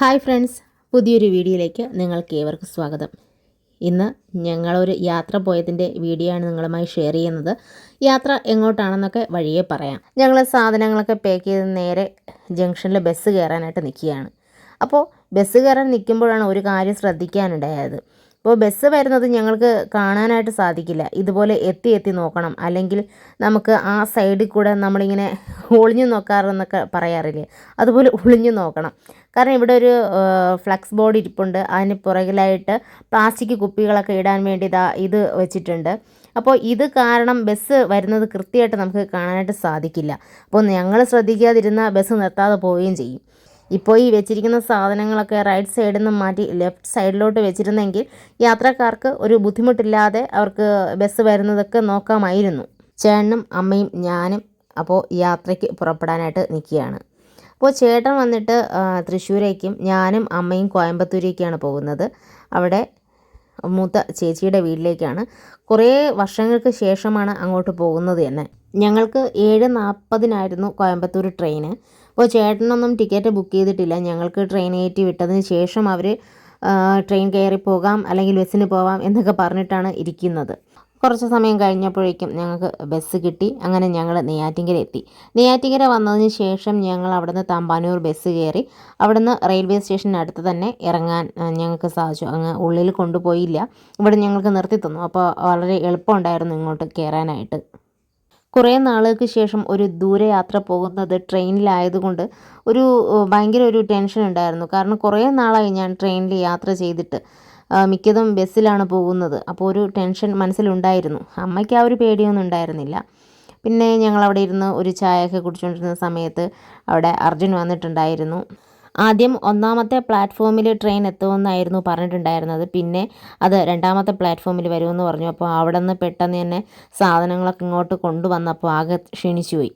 Hi friends പുതിയൊരു വീഡിയോയിലേക്ക് നിങ്ങൾക്ക് ഏവർക്കും സ്വാഗതം. ഇന്ന് ഞങ്ങളൊരു യാത്ര പോയതിന്റെ വീഡിയോ ആണ് നിങ്ങളുമായി ഷെയർ ചെയ്യുന്നത്. യാത്ര എങ്ങോട്ടാണെന്നൊക്കെ വഴിയേ പറയാം. ഞങ്ങൾ സാധനങ്ങളൊക്കെ പാക്ക് ചെയ്ത് നേരെ ജംഗ്ഷനിൽ ബസ് കയറാനായിട്ട് നിൽക്കുകയാണ് അപ്പോൾ ബസ് കയറാൻ നിൽക്കുമ്പോഴാണ് ഒരു കാര്യം ശ്രദ്ധിക്കാനുണ്ടായത്. അപ്പോൾ ബസ് വരുന്നത് ഞങ്ങൾക്ക് കാണാനായിട്ട് സാധിക്കില്ല. ഇതുപോലെ എത്തി എത്തി നോക്കണം. അല്ലെങ്കിൽ നമുക്ക് ആ സൈഡിൽ കൂടെ നമ്മളിങ്ങനെ ഒളിഞ്ഞു നോക്കാറെന്നൊക്കെ പറയാറില്ലേ? അതുപോലെ ഒളിഞ്ഞു നോക്കണം. കാരണം ഇവിടെ ഒരു ഫ്ലക്സ് ബോർഡ് ഇരിപ്പുണ്ട്. അതിന് പുറകിലായിട്ട് പ്ലാസ്റ്റിക് കുപ്പികളൊക്കെ ഇടാൻ വേണ്ടി ഇതാ ഇത് വെച്ചിട്ടുണ്ട്. അപ്പോൾ ഇത് കാരണം ബസ് വരുന്നത് കൃത്യമായിട്ട് നമുക്ക് കാണാനായിട്ട് സാധിക്കില്ല. അപ്പോൾ ഞങ്ങൾ ശ്രദ്ധിക്കാതിരുന്ന ബസ് നിർത്താതെ പോവുകയും ചെയ്യും. ഇപ്പോൾ ഈ വെച്ചിരിക്കുന്ന സാധനങ്ങളൊക്കെ റൈറ്റ് സൈഡിൽ നിന്ന് മാറ്റി ലെഫ്റ്റ് സൈഡിലോട്ട് വെച്ചിരുന്നെങ്കിൽ യാത്രക്കാർക്ക് ഒരു ബുദ്ധിമുട്ടില്ലാതെ അവർക്ക് ബസ് വരുന്നതൊക്കെ നോക്കാമായിരുന്നു. ചേട്ടനും അമ്മയും ഞാനും അപ്പോൾ യാത്രയ്ക്ക് പുറപ്പെടാനായിട്ട് നിൽക്കുകയാണ്. അപ്പോൾ ചേട്ടൻ വന്നിട്ട് തൃശ്ശൂരേക്കും ഞാനും അമ്മയും കോയമ്പത്തൂരേക്കാണ് പോകുന്നത്. അവിടെ മൂത്ത ചേച്ചിയുടെ വീട്ടിലേക്കാണ്. കുറേ വർഷങ്ങൾക്ക് ശേഷമാണ് അങ്ങോട്ട് പോകുന്നത് തന്നെ. ഞങ്ങൾക്ക് ഏഴ് നാൽപ്പതിനായിരുന്നു കോയമ്പത്തൂർ ട്രെയിന്. അപ്പോൾ ചേട്ടനൊന്നും ടിക്കറ്റ് ബുക്ക് ചെയ്തിട്ടില്ല. ഞങ്ങൾക്ക് ട്രെയിൻ കയറ്റി വിട്ടതിന് ശേഷം അവർ ട്രെയിൻ കയറി പോകാം അല്ലെങ്കിൽ ബസ്സിന് പോകാം എന്നൊക്കെ പറഞ്ഞിട്ടാണ് ഇരിക്കുന്നത്. കുറച്ച് സമയം കഴിഞ്ഞപ്പോഴേക്കും ഞങ്ങൾക്ക് ബസ് കിട്ടി. അങ്ങനെ ഞങ്ങൾ നെയ്യാറ്റിങ്കര എത്തി. നെയ്യാറ്റിങ്കര വന്നതിന് ശേഷം ഞങ്ങൾ അവിടുന്ന് തമ്പാനൂർ ബസ് കയറി. അവിടുന്ന് റെയിൽവേ സ്റ്റേഷനടുത്ത് തന്നെ ഇറങ്ങാൻ ഞങ്ങൾക്ക് സാധിച്ചു. അങ്ങ് ഉള്ളിൽ കൊണ്ടുപോയില്ല. ഇവിടെ ഞങ്ങൾക്ക് നിർത്തി തന്നു. അപ്പോൾ വളരെ എളുപ്പമുണ്ടായിരുന്നു ഇങ്ങോട്ട് കയറാനായിട്ട്. കുറേ നാളുകൾക്ക് ശേഷം ഒരു ദൂരയാത്ര പോകുന്നത് ട്രെയിനിലായതുകൊണ്ട് ഒരു ഭയങ്കര ഒരു ടെൻഷൻ ഉണ്ടായിരുന്നു. കാരണം കുറേ നാളായി ഞാൻ ട്രെയിനിൽ യാത്ര ചെയ്തിട്ട്. മിക്കതും ബസ്സിലാണ് പോകുന്നത്. അപ്പോൾ ഒരു ടെൻഷൻ മനസ്സിലുണ്ടായിരുന്നു. അമ്മയ്ക്ക് ആ ഒരു പേടിയൊന്നും ഉണ്ടായിരുന്നില്ല. പിന്നെ ഞങ്ങൾ അവിടെ ഇരുന്ന് ഒരു ചായയൊക്കെ കുടിച്ചുകൊണ്ടിരുന്ന സമയത്ത് അവിടെ അർജുൻ വന്നിട്ടുണ്ടായിരുന്നു. ആദ്യം ഒന്നാമത്തെ പ്ലാറ്റ്ഫോമിൽ ട്രെയിൻ എത്തുമെന്നായിരുന്നു പറഞ്ഞിട്ടുണ്ടായിരുന്നത്. പിന്നെ അത് രണ്ടാമത്തെ പ്ലാറ്റ്ഫോമിൽ വരുമെന്ന് പറഞ്ഞു. അപ്പോൾ അവിടെ നിന്ന് പെട്ടെന്ന് തന്നെ സാധനങ്ങളൊക്കെ ഇങ്ങോട്ട് കൊണ്ടുവന്നപ്പോൾ ആകെ ക്ഷീണിച്ചുപോയി.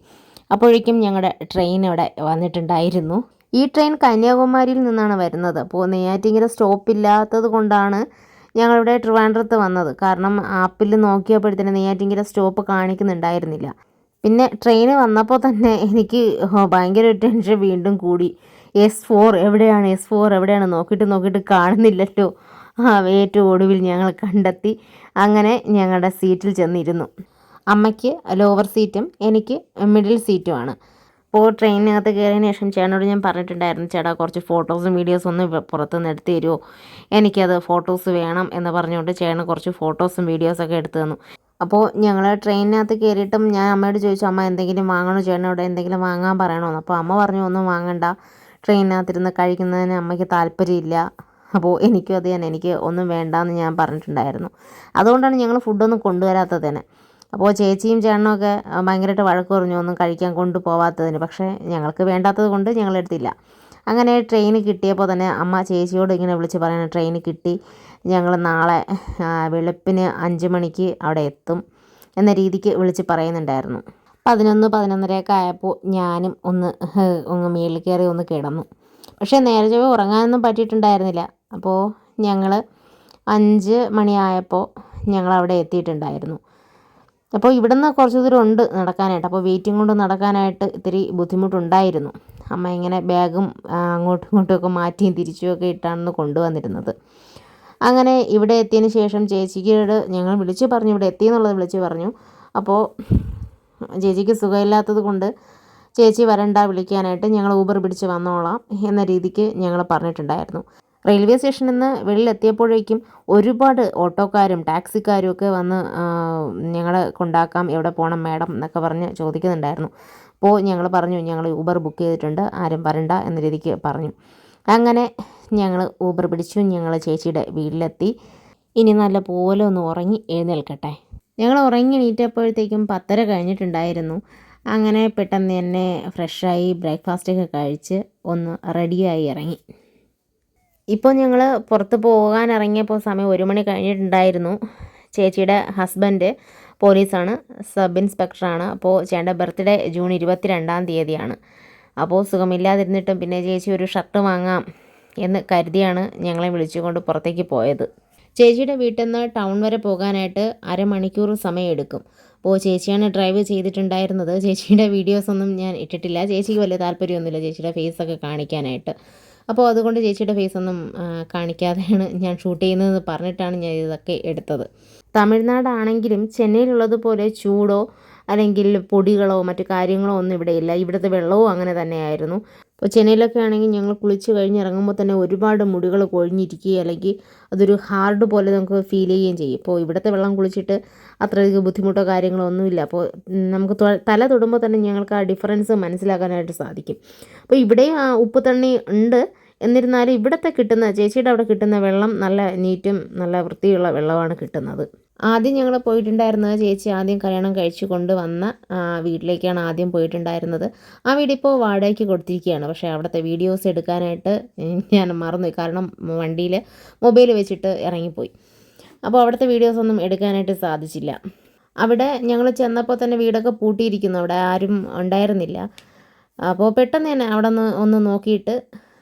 അപ്പോഴേക്കും ഞങ്ങളുടെ ട്രെയിൻ ഇവിടെ വന്നിട്ടുണ്ടായിരുന്നു. ഈ ട്രെയിൻ കന്യാകുമാരിയിൽ നിന്നാണ് വരുന്നത്. അപ്പോൾ സ്റ്റോപ്പ് സ്റ്റോപ്പില്ലാത്തത് കൊണ്ടാണ് ഞങ്ങളിവിടെ ട്രിവാൻഡ്രത്ത് വന്നത്. കാരണം ആപ്പിൽ നോക്കിയപ്പോഴത്തേന് നെയ്യാറ്റിങ്കര സ്റ്റോപ്പ് കാണിക്കുന്നുണ്ടായിരുന്നില്ല. പിന്നെ ട്രെയിൻ വന്നപ്പോൾ തന്നെ എനിക്ക് ഭയങ്കര ടെൻഷൻ വീണ്ടും കൂടി. എസ് ഫോർ എവിടെയാണ്? എസ് ഫോർ എവിടെയാണ്? നോക്കിയിട്ട് നോക്കിയിട്ട് കാണുന്നില്ലല്ലോ. ഏറ്റവും ഒടുവിൽ ഞങ്ങൾ കണ്ടെത്തി. അങ്ങനെ ഞങ്ങളുടെ സീറ്റിൽ ചെന്നിരുന്നു. അമ്മയ്ക്ക് ലോവർ സീറ്റും എനിക്ക് മിഡിൽ സീറ്റുമാണ് അപ്പോൾ ട്രെയിനിനകത്ത് കയറിയതിന് ശേഷം ചേട്ടനോട് ഞാൻ പറഞ്ഞിട്ടുണ്ടായിരുന്നു ചേട്ടാ കുറച്ച് ഫോട്ടോസും വീഡിയോസും ഒന്ന് പുറത്തുനിന്ന് എടുത്ത് തരുമോ എനിക്കത് ഫോട്ടോസ് വേണം എന്ന് പറഞ്ഞുകൊണ്ട് ചേട്ടന് കുറച്ച് ഫോട്ടോസും വീഡിയോസൊക്കെ എടുത്തു തന്നു. അപ്പോൾ ഞങ്ങൾ ട്രെയിനിനകത്ത് കയറിയിട്ടും ഞാൻ അമ്മയോട് ചോദിച്ചു അമ്മ എന്തെങ്കിലും വാങ്ങണോ? ചേട്ടനോട് എന്തെങ്കിലും വാങ്ങാൻ പറയണമെന്ന് അപ്പോൾ അമ്മ പറഞ്ഞു ഒന്നും വാങ്ങണ്ട. ട്രെയിനിനകത്തിരുന്ന് കഴിക്കുന്നതിന് അമ്മയ്ക്ക് താല്പര്യമില്ല. അപ്പോൾ എനിക്കും അത് തന്നെ. എനിക്ക് ഒന്നും വേണ്ടാന്ന് ഞാൻ പറഞ്ഞിട്ടുണ്ടായിരുന്നു. അതുകൊണ്ടാണ് ഞങ്ങൾ ഫുഡൊന്നും കൊണ്ടുവരാത്തത് തന്നെ അപ്പോൾ ചേച്ചിയും ചേട്ടനൊക്കെ ഭയങ്കരമായിട്ട് വഴക്ക് പറഞ്ഞു ഒന്നും കഴിക്കാൻ കൊണ്ടുപോവാത്തതിന്. പക്ഷേ ഞങ്ങൾക്ക് വേണ്ടാത്തത് കൊണ്ട് ഞങ്ങളെടുത്തില്ല അങ്ങനെ ട്രെയിൻ കിട്ടിയപ്പോൾ തന്നെ അമ്മ ചേച്ചിയോട് ഇങ്ങനെ വിളിച്ച് പറയണം ട്രെയിൻ കിട്ടി. ഞങ്ങൾ നാളെ വെളുപ്പിന് അഞ്ച് മണിക്ക് അവിടെ എത്തും. എന്ന രീതിക്ക് വിളിച്ച് പറയുന്നുണ്ടായിരുന്നു. പതിനൊന്ന് പതിനൊന്നരയൊക്കെ ആയപ്പോൾ ഞാനും ഒന്ന് ഒന്ന് മേളിൽ കയറി ഒന്ന് കിടന്നു. പക്ഷേ നേരെ ചൊവ്വ ഉറങ്ങാനൊന്നും പറ്റിയിട്ടുണ്ടായിരുന്നില്ല. അപ്പോൾ ഞങ്ങൾ അഞ്ച് മണിയായപ്പോൾ ഞങ്ങൾ അവിടെ എത്തിയിട്ടുണ്ടായിരുന്നു. അപ്പോൾ ഇവിടുന്ന് കുറച്ച് ദൂരം ഉണ്ട് നടക്കാനായിട്ട്. അപ്പോൾ വെയിറ്റിംഗ് കൊണ്ട് നടക്കാനായിട്ട് ഇത്തിരി ബുദ്ധിമുട്ടുണ്ടായിരുന്നു. അമ്മ ഇങ്ങനെ ബാഗും അങ്ങോട്ടും ഇങ്ങോട്ടും ഒക്കെ മാറ്റിയും തിരിച്ചുമൊക്കെ ഇട്ടാണ് കൊണ്ടുവന്നിരുന്നത്. അങ്ങനെ ഇവിടെ എത്തിയതിന് ശേഷം ചേച്ചിക്കോട് ഞങ്ങൾ വിളിച്ചു പറഞ്ഞു ഇവിടെ എത്തി എന്നുള്ളത് വിളിച്ച് പറഞ്ഞു. അപ്പോൾ ചേച്ചിക്ക് സുഖമില്ലാത്തത് കൊണ്ട് ചേച്ചി വരണ്ട വിളിക്കാനായിട്ട് ഞങ്ങൾ ഊബർ പിടിച്ച് വന്നോളാം എന്ന രീതിക്ക് ഞങ്ങൾ പറഞ്ഞിട്ടുണ്ടായിരുന്നു. റെയിൽവേ സ്റ്റേഷനിൽ നിന്ന് വെളിയിലെത്തിയപ്പോഴേക്കും ഒരുപാട് ഓട്ടോക്കാരും ടാക്സിക്കാരും ഒക്കെ വന്ന് ഞങ്ങളെ കൊണ്ടാക്കാം എവിടെ പോകണം മാഡം എന്നൊക്കെ പറഞ്ഞ് ചോദിക്കുന്നുണ്ടായിരുന്നു. അപ്പോൾ ഞങ്ങൾ പറഞ്ഞു ഞങ്ങൾ ഊബർ ബുക്ക് ചെയ്തിട്ടുണ്ട് ആരും വരണ്ട എന്ന രീതിക്ക് പറഞ്ഞു. അങ്ങനെ ഞങ്ങൾ ഊബർ പിടിച്ചു ഞങ്ങൾ ചേച്ചിയുടെ വീട്ടിലെത്തി. ഇനി നല്ല പോലെ ഒന്ന് ഉറങ്ങി എഴുന്നേൽക്കട്ടെ. ഞങ്ങൾ ഉറങ്ങി എണീറ്റപ്പോഴത്തേക്കും പത്തര കഴിഞ്ഞിട്ടുണ്ടായിരുന്നു. അങ്ങനെ പെട്ടെന്ന് തന്നെ ഫ്രഷായി ബ്രേക്ക്ഫാസ്റ്റൊക്കെ കഴിച്ച് ഒന്ന് റെഡിയായി ഇറങ്ങി. ഇപ്പോൾ ഞങ്ങൾ പുറത്ത് പോകാൻ ഇറങ്ങിയപ്പോൾ സമയം ഒരു മണി കഴിഞ്ഞിട്ടുണ്ടായിരുന്നു. ചേച്ചിയുടെ ഹസ്ബൻഡ് പോലീസാണ് സബ് ഇൻസ്പെക്ടറാണ്. അപ്പോൾ ചേട്ടന്റെ ബർത്ത്ഡേ ജൂൺ ഇരുപത്തി രണ്ടാം തീയതിയാണ്. അപ്പോൾ സുഖമില്ലാതിരുന്നിട്ടും പിന്നെ ചേച്ചി ഒരു ഷർട്ട് വാങ്ങാം എന്ന് കരുതിയാണ് ഞങ്ങളെ വിളിച്ചുകൊണ്ട് പുറത്തേക്ക് പോയത്. ചേച്ചിയുടെ വീട്ടിൽ നിന്ന് ടൗൺ വരെ പോകാനായിട്ട് അരമണിക്കൂർ സമയമെടുക്കും. അപ്പോൾ ചേച്ചിയാണ് ഡ്രൈവ് ചെയ്തിട്ടുണ്ടായിരുന്നത്. ചേച്ചിയുടെ വീഡിയോസ് ഒന്നും ഞാൻ ഇട്ടിട്ടില്ല. ചേച്ചിക്ക് വലിയ താല്പര്യമൊന്നുമില്ല ചേച്ചിയുടെ ഫേസൊക്കെ കാണിക്കാനായിട്ട്. അപ്പോൾ അതുകൊണ്ട് ചേച്ചിയുടെ ഫേസ് ഒന്നും കാണിക്കാതെയാണ് ഞാൻ ഷൂട്ട് ചെയ്യുന്നതെന്ന് പറഞ്ഞിട്ടാണ് ഞാൻ ഇതൊക്കെ എടുത്തത്. തമിഴ്നാടാണെങ്കിലും ചെന്നൈയിലുള്ളതുപോലെ ചൂടോ അല്ലെങ്കിൽ പൊടികളോ മറ്റു കാര്യങ്ങളോ ഒന്നും ഇവിടെ ഇല്ല. ഇവിടുത്തെ വെള്ളവും അങ്ങനെ തന്നെയായിരുന്നു. ഇപ്പോൾ ചെന്നൈയിലൊക്കെ ആണെങ്കിൽ ഞങ്ങൾ കുളിച്ച് കഴിഞ്ഞ് ഇറങ്ങുമ്പോൾ തന്നെ ഒരുപാട് മുടികൾ കൊഴിഞ്ഞിരിക്കുകയും അല്ലെങ്കിൽ അതൊരു ഹാർഡ് പോലെ നമുക്ക് ഫീൽ ചെയ്യുകയും ചെയ്യും. ഇപ്പോൾ ഇവിടുത്തെ വെള്ളം കുളിച്ചിട്ട് അത്രയധികം ബുദ്ധിമുട്ടോ കാര്യങ്ങളോ ഒന്നുമില്ല. അപ്പോൾ നമുക്ക് തല തൊടുമ്പോൾ തന്നെ ഞങ്ങൾക്ക് ആ ഡിഫറൻസ് മനസ്സിലാക്കാനായിട്ട് സാധിക്കും. അപ്പോൾ ഇവിടെ ഉപ്പ് തണ്ണി ഉണ്ട്. എന്നിരുന്നാലും ഇവിടുത്തെ കിട്ടുന്ന ചേച്ചിയുടെ അവിടെ കിട്ടുന്ന വെള്ളം നല്ല നീറ്റും നല്ല വൃത്തിയുള്ള വെള്ളമാണ് കിട്ടുന്നത്. ആദ്യം ഞങ്ങൾ പോയിട്ടുണ്ടായിരുന്നത് ചേച്ചി ആദ്യം കല്യാണം കഴിച്ചു കൊണ്ട് വന്ന വീട്ടിലേക്കാണ് ആദ്യം പോയിട്ടുണ്ടായിരുന്നത്. ആ വീട് ഇപ്പോൾ വാടകയ്ക്ക് കൊടുത്തിരിക്കുകയാണ്. പക്ഷേ അവിടുത്തെ വീഡിയോസ് എടുക്കാനായിട്ട് ഞാൻ മറന്നു കാരണം വണ്ടിയിൽ മൊബൈൽ വെച്ചിട്ട് ഇറങ്ങിപ്പോയി. അപ്പോൾ അവിടുത്തെ വീഡിയോസ് ഒന്നും എടുക്കാനായിട്ട് സാധിച്ചില്ല. അവിടെ ഞങ്ങൾ ചെന്നപ്പോൾ തന്നെ വീടൊക്കെ പൂട്ടിയിരിക്കുന്നു. അവിടെ ആരും ഉണ്ടായിരുന്നില്ല. അപ്പോൾ പെട്ടെന്ന് തന്നെ അവിടെ നിന്ന് ഒന്ന് നോക്കിയിട്ട്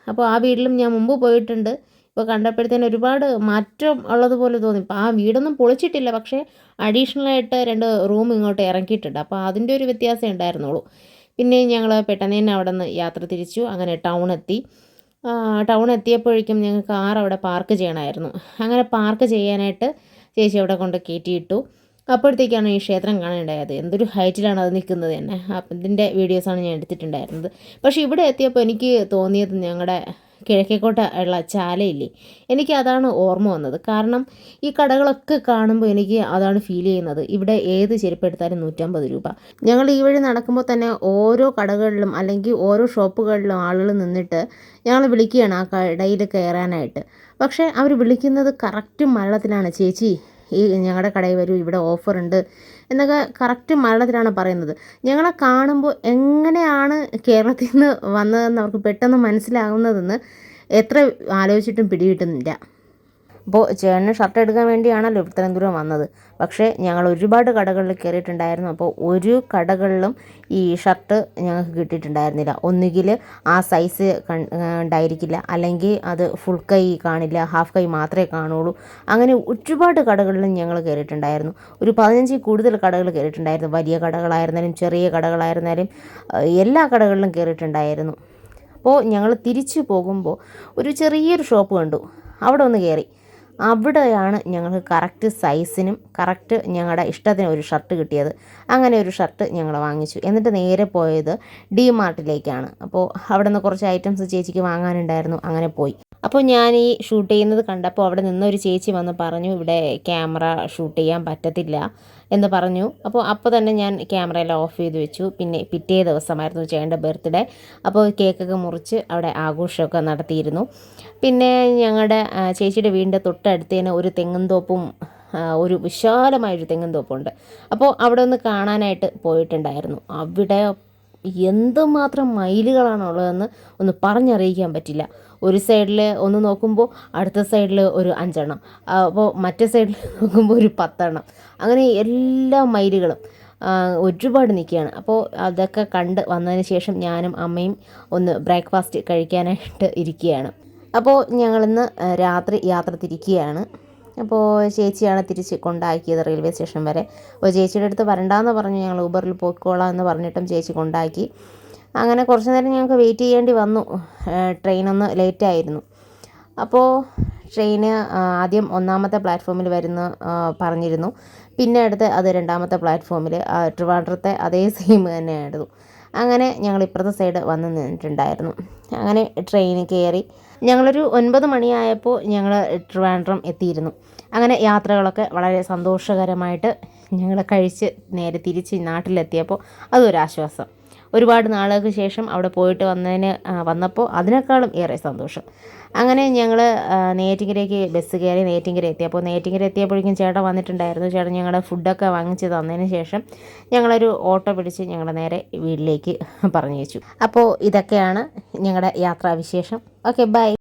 അപ്പോൾ ആ വീട്ടിലും ഞാൻ മുമ്പ് പോയിട്ടുണ്ട്. ഇപ്പോൾ കണ്ടപ്പോഴത്തേന് ഒരുപാട് മാറ്റം ഉള്ളതുപോലെ തോന്നി. ഇപ്പോൾ ആ വീടൊന്നും പൊളിച്ചിട്ടില്ല. പക്ഷേ അഡീഷണലായിട്ട് രണ്ട് റൂം ഇങ്ങോട്ട് ഇറക്കിയിട്ടുണ്ട്. അപ്പോൾ അതിന്റെ ഒരു വ്യത്യാസം ഉണ്ടായിരുന്നുള്ളൂ. പിന്നെ ഞങ്ങൾ പെട്ടെന്ന് തന്നെ അവിടെ നിന്ന് യാത്ര തിരിച്ചു. അങ്ങനെ ടൗൺ എത്തി. ടൗൺ എത്തിയപ്പോഴേക്കും ഞങ്ങൾക്ക് കാർ അവിടെ പാർക്ക് ചെയ്യണമായിരുന്നു. അങ്ങനെ പാർക്ക് ചെയ്യാനായിട്ട് ചേച്ചി അവിടെ കൊണ്ട് കയറ്റിയിട്ടു. അപ്പോഴത്തേക്കാണ് ഈ ക്ഷേത്രം കാണാനുണ്ടായത്. എന്തൊരു ഹൈറ്റിലാണ് അത് നിൽക്കുന്നത് തന്നെ. അപ്പം ഇതിന്റെ വീഡിയോസാണ് ഞാൻ എടുത്തിട്ടുണ്ടായിരുന്നത്. പക്ഷേ ഇവിടെ എത്തിയപ്പോൾ എനിക്ക് തോന്നിയത് ഞങ്ങളുടെ കിഴക്കേക്കോട്ട ഉള്ള ചാലയില്ലേ? എനിക്ക് അതാണ് ഓർമ്മ വന്നത്. കാരണം ഈ കടകളൊക്കെ കാണുമ്പോൾ എനിക്ക് അതാണ് ഫീൽ ചെയ്യുന്നത്. ഇവിടെ ഏത് ചെരുപ്പ് എടുത്താലും നൂറ്റമ്പത് രൂപ. ഞങ്ങൾ ഈ വഴി നടക്കുമ്പോൾ തന്നെ ഓരോ കടകളിലും അല്ലെങ്കിൽ ഓരോ ഷോപ്പുകളിലും ആളുകൾ നിന്നിട്ട് ഞങ്ങൾ വിളിക്കുകയാണ് ആ കടയിൽ കയറാനായിട്ട്. പക്ഷേ അവർ വിളിക്കുന്നത് കറക്റ്റ് മലയാളത്തിലാണ് ചേച്ചി ഈ ഞങ്ങളുടെ കടയിൽ വരൂ ഇവിടെ ഓഫർ ഉണ്ട് എന്നൊക്കെ കറക്റ്റ് മലയാളത്തിലാണ് പറയുന്നത്. ഞങ്ങളെ കാണുമ്പോൾ എങ്ങനെയാണ് കേരളത്തിൽ നിന്ന് വന്നതെന്ന് അവർക്ക് പെട്ടെന്ന് മനസ്സിലാകുന്നതെന്ന് എത്ര ആലോചിച്ചിട്ടും പിടികിട്ടുന്നില്ല. അപ്പോൾ ചേട്ടന് ഷർട്ട് എടുക്കാൻ വേണ്ടിയാണല്ലോ ഇത്രയും ദൂരം വന്നത്. പക്ഷേ ഞങ്ങൾ ഒരുപാട് കടകളിൽ കയറിയിട്ടുണ്ടായിരുന്നു. അപ്പോൾ ഒരു കടകളിലും ഈ ഷർട്ട് ഞങ്ങൾക്ക് കിട്ടിയിട്ടുണ്ടായിരുന്നില്ല. ഒന്നുകിൽ ആ സൈസ് ഉണ്ടായിരിക്കില്ല. അല്ലെങ്കിൽ അത് ഫുൾ കൈ കാണില്ല. ഹാഫ് കൈ മാത്രമേ കാണുള്ളൂ. അങ്ങനെ ഒരുപാട് കടകളിലും ഞങ്ങൾ കയറിയിട്ടുണ്ടായിരുന്നു. ഒരു പതിനഞ്ചിൽ കൂടുതൽ കടകൾ കയറിയിട്ടുണ്ടായിരുന്നു. വലിയ കടകളായിരുന്നാലും ചെറിയ കടകളായിരുന്നാലും എല്ലാ കടകളിലും കയറിയിട്ടുണ്ടായിരുന്നു. അപ്പോൾ ഞങ്ങൾ തിരിച്ചു പോകുമ്പോൾ ഒരു ചെറിയൊരു ഷോപ്പ് കണ്ടു. അവിടെ ഒന്ന് കയറി. അവിടെയാണ് ഞങ്ങൾക്ക് കറക്റ്റ് സൈസിനും കറക്റ്റ് ഞങ്ങളുടെ ഇഷ്ടത്തിന് ഒരു ഷർട്ട് കിട്ടിയത്. അങ്ങനെ ഒരു ഷർട്ട് ഞങ്ങൾ വാങ്ങിച്ചു. എന്നിട്ട് നേരെ പോയത് ഡി മാർട്ടിലേക്കാണ് അപ്പോൾ അവിടെ നിന്ന് കുറച്ച് ഐറ്റംസ് ചേച്ചിക്ക് വാങ്ങാനുണ്ടായിരുന്നു. അങ്ങനെ പോയി. അപ്പോൾ ഞാൻ ഈ ഷൂട്ട് ചെയ്യുന്നത് കണ്ടപ്പോൾ അവിടെ നിന്ന് ഒരു ചേച്ചി വന്ന് പറഞ്ഞു ഇവിടെ ക്യാമറ ഷൂട്ട് ചെയ്യാൻ പറ്റത്തില്ല. എന്ന് പറഞ്ഞു. അപ്പോൾ അപ്പോൾ തന്നെ ഞാൻ ക്യാമറയെല്ലാം ഓഫ് ചെയ്ത് വെച്ചു. പിന്നെ പിറ്റേ ദിവസമായിരുന്നു ചേട്ടന്റെ ബർത്ത്ഡേ അപ്പോൾ കേക്കൊക്കെ മുറിച്ച് അവിടെ ആഘോഷമൊക്കെ നടത്തിയിരുന്നു. പിന്നെ ഞങ്ങളുടെ ചേച്ചിയുടെ വീടിന്റെ തൊട്ടടുത്ത് തന്നെ ഒരു തെങ്ങും തോപ്പും ഒരു വിശാലമായൊരു തെങ്ങും തോപ്പുണ്ട്. അപ്പോൾ അവിടെ ഒന്ന് കാണാനായിട്ട് പോയിട്ടുണ്ടായിരുന്നു. അവിടെ എന്തുമാത്രം മയിലുകളാണുള്ളതെന്ന് ഒന്ന് പറഞ്ഞറിയിക്കാൻ പറ്റില്ല. ഒരു സൈഡിൽ ഒന്ന് നോക്കുമ്പോൾ അടുത്ത സൈഡിൽ ഒരു അഞ്ചെണ്ണം. അപ്പോൾ മറ്റേ സൈഡിൽ നോക്കുമ്പോൾ ഒരു പത്തെണ്ണം. അങ്ങനെ എല്ലാ മയിലുകളും ഒരുപാട് നിൽക്കുകയാണ്. അപ്പോൾ അതൊക്കെ കണ്ട് വന്നതിന് ശേഷം ഞാനും അമ്മയും ഒന്ന് ബ്രേക്ക്ഫാസ്റ്റ് കഴിക്കാനായിട്ട് ഇരിക്കുകയാണ്. അപ്പോൾ ഞങ്ങളിന്ന് രാത്രി യാത്ര തിരിക്കുകയാണ്. അപ്പോൾ ചേച്ചിയാണ് തിരിച്ച് കൊണ്ടാക്കിയത് റെയിൽവേ സ്റ്റേഷൻ വരെ. അപ്പോൾ ചേച്ചിയുടെ അടുത്ത് വരണ്ടാന്ന് പറഞ്ഞു ഞങ്ങൾ ഊബറിൽ പോയിക്കോളാം എന്ന് പറഞ്ഞിട്ടും ചേച്ചി കൊണ്ടാക്കി. അങ്ങനെ കുറച്ച് നേരം ഞങ്ങൾക്ക് വെയിറ്റ് ചെയ്യേണ്ടി വന്നു. ട്രെയിനൊന്ന് ലേറ്റായിരുന്നു അപ്പോൾ ട്രെയിന് ആദ്യം ഒന്നാമത്തെ പ്ലാറ്റ്ഫോമിൽ വരുന്ന പറഞ്ഞിരുന്നു. പിന്നെ അടുത്ത് അത് രണ്ടാമത്തെ പ്ലാറ്റ്ഫോമിൽ ട്രിവാൻഡ്രത്തെ അതേ സെയിം തന്നെയായിരുന്നു. അങ്ങനെ ഞങ്ങൾ ഇപ്പുറത്തെ സൈഡ് വന്ന് നിന്നിട്ടുണ്ടായിരുന്നു. അങ്ങനെ ട്രെയിൻ കയറി ഞങ്ങളൊരു ഒൻപത് മണിയായപ്പോൾ ഞങ്ങൾ ട്രിവാൻഡ്രം എത്തിയിരുന്നു. അങ്ങനെ യാത്രകളൊക്കെ വളരെ സന്തോഷകരമായിട്ട് ഞങ്ങൾ കഴിച്ച് നേരെ തിരിച്ച് നാട്ടിലെത്തിയപ്പോൾ അതൊരാശ്വാസം ഒരുപാട് നാളുകൾക്ക് ശേഷം അവിടെ പോയിട്ട് വന്നതിന് വന്നപ്പോൾ അതിനേക്കാളും ഏറെ സന്തോഷം. അങ്ങനെ ഞങ്ങൾ നെയ്യാറ്റിങ്കരയ്ക്ക് ബസ് കയറി നെയ്റ്റിങ്കര എത്തി അപ്പോൾ നെയ്യാറ്റിങ്കര എത്തിയപ്പോഴേക്കും ചേട്ടൻ വന്നിട്ടുണ്ടായിരുന്നു. ചേട്ടൻ ഞങ്ങളുടെ ഫുഡൊക്കെ വാങ്ങിച്ച് തന്നതിന് ശേഷം ഞങ്ങളൊരു ഓട്ടോ പിടിച്ച് ഞങ്ങളുടെ നേരെ വീട്ടിലേക്ക് പറഞ്ഞു വെച്ചു അപ്പോൾ ഇതൊക്കെയാണ് ഞങ്ങളുടെ യാത്രാവിശേഷം. Okay bye.